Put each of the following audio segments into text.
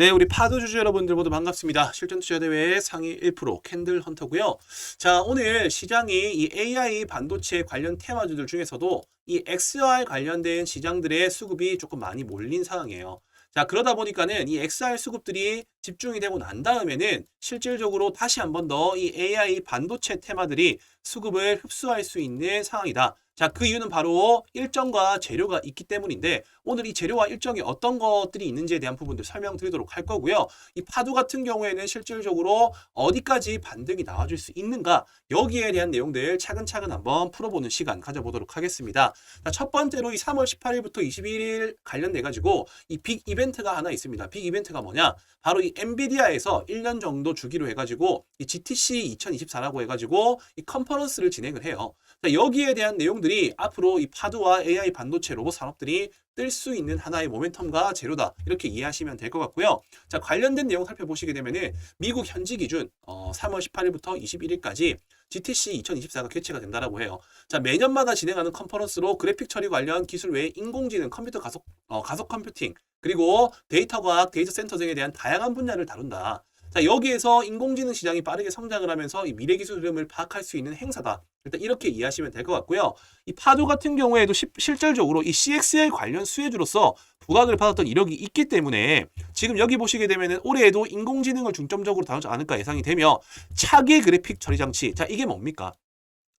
네, 우리 파도 주주 여러분들 모두 반갑습니다. 실전 투자 대회 상위 1% 캔들 헌터고요. 자, 오늘 시장이 이 AI 반도체 관련 테마주들 중에서도 이 XR 관련된 시장들의 수급이 조금 많이 몰린 상황이에요. 자, 그러다 보니까는 이 XR 수급들이 집중이 되고 난 다음에는 실질적으로 다시 한 번 더 이 AI 반도체 테마들이 수급을 흡수할 수 있는 상황이다. 자, 그 이유는 바로 일정과 재료가 있기 때문인데 오늘 이 재료와 일정이 어떤 것들이 있는지에 대한 부분들 설명드리도록 할 거고요. 이 파도 같은 경우에는 실질적으로 어디까지 반등이 나와줄 수 있는가 여기에 대한 내용들 차근차근 한번 풀어보는 시간 가져보도록 하겠습니다. 자, 첫 번째로 이 3월 18일부터 21일 관련돼 가지고 이 빅 이벤트가 하나 있습니다. 빅 이벤트가 뭐냐? 바로 이 엔비디아에서 1년 정도 주기로 해가지고 이 GTC 2024라고 해가지고 이 컨퍼런스를 진행을 해요. 자, 여기에 대한 내용들이 앞으로 이 파드와 AI 반도체 로봇 산업들이 뜰 수 있는 하나의 모멘텀과 재료다 이렇게 이해하시면 될 것 같고요. 자 관련된 내용 살펴보시게 되면은 미국 현지 기준 어, 3월 18일부터 21일까지 GTC 2024가 개최가 된다라고 해요. 자 매년마다 진행하는 컨퍼런스로 그래픽 처리 관련 기술 외에 인공지능, 컴퓨터 가속 어, 가속 컴퓨팅 그리고 데이터 과학, 데이터 센터 등에 대한 다양한 분야를 다룬다. 자, 여기에서 인공지능 시장이 빠르게 성장을 하면서 이 미래 기술 흐름을 파악할 수 있는 행사다. 일단 이렇게 이해하시면 될 것 같고요. 이 파도 같은 경우에도 시, 실질적으로 이 CXL 관련 수혜주로서 부각을 받았던 이력이 있기 때문에 지금 여기 보시게 되면은 올해에도 인공지능을 중점적으로 다루지 않을까 예상이 되며 차기 그래픽 처리 장치. 자, 이게 뭡니까?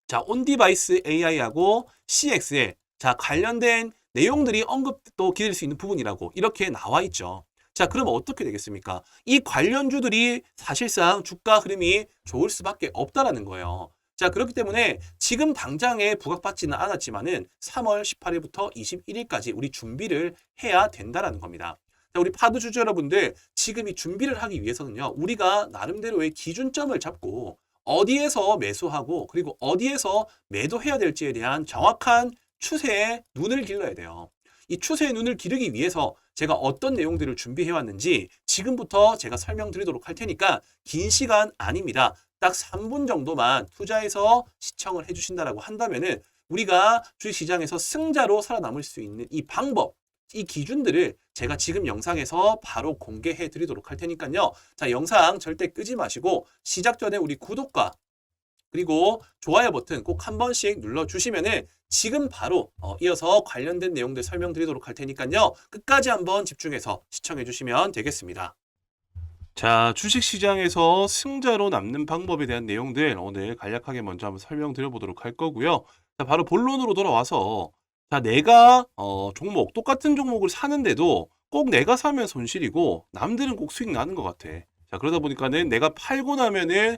자, 온디바이스 AI하고 CXL. 자, 관련된 내용들이 언급도 기댈 수 있는 부분이라고 이렇게 나와 있죠. 자, 그러면 어떻게 되겠습니까? 이 관련주들이 사실상 주가 흐름이 좋을 수밖에 없다라는 거예요. 자, 그렇기 때문에 지금 당장에 부각받지는 않았지만은 3월 18일부터 21일까지 우리 준비를 해야 된다라는 겁니다. 자, 우리 파드 주주 여러분들 지금 이 준비를 하기 위해서는요. 우리가 나름대로의 기준점을 잡고 어디에서 매수하고 그리고 어디에서 매도해야 될지에 대한 정확한 추세에 눈을 길러야 돼요. 이 추세의 눈을 기르기 위해서 제가 어떤 내용들을 준비해 왔는지 지금부터 제가 설명드리도록 할 테니까 긴 시간 아닙니다. 딱 3분 정도만 투자해서 시청을 해 주신다라고 한다면은 우리가 주식시장에서 승자로 살아남을 수 있는 이 방법, 이 기준들을 제가 지금 영상에서 바로 공개해 드리도록 할 테니까요. 자, 영상 절대 끄지 마시고 시작 전에 우리 구독과 그리고 좋아요 버튼 꼭 한 번씩 눌러주시면은 지금 바로 어, 이어서 관련된 내용들 설명드리도록 할 테니까요. 끝까지 한번 집중해서 시청해 주시면 되겠습니다. 자, 주식시장에서 승자로 남는 방법에 대한 내용들 오늘 간략하게 먼저 한번 설명드려 보도록 할 거고요. 자, 바로 본론으로 돌아와서 자, 내가 어, 종목 똑같은 종목을 사는데도 꼭 내가 사면 손실이고 남들은 꼭 수익 나는 것 같아. 자, 그러다 보니까는 내가 팔고 나면은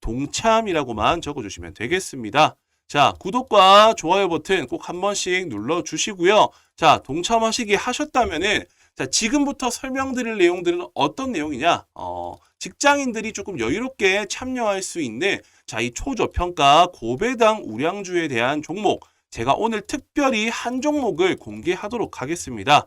동참이라고만 적어주시면 되겠습니다. 자, 구독과 좋아요 버튼 꼭 한 번씩 눌러주시고요. 자, 동참하시기 하셨다면은 자, 지금부터 설명드릴 내용들은 어떤 내용이냐? 어, 직장인들이 조금 여유롭게 참여할 수 있는 자, 이 초저평가 고배당 우량주에 대한 종목. 제가 오늘 특별히 한 종목을 공개하도록 하겠습니다.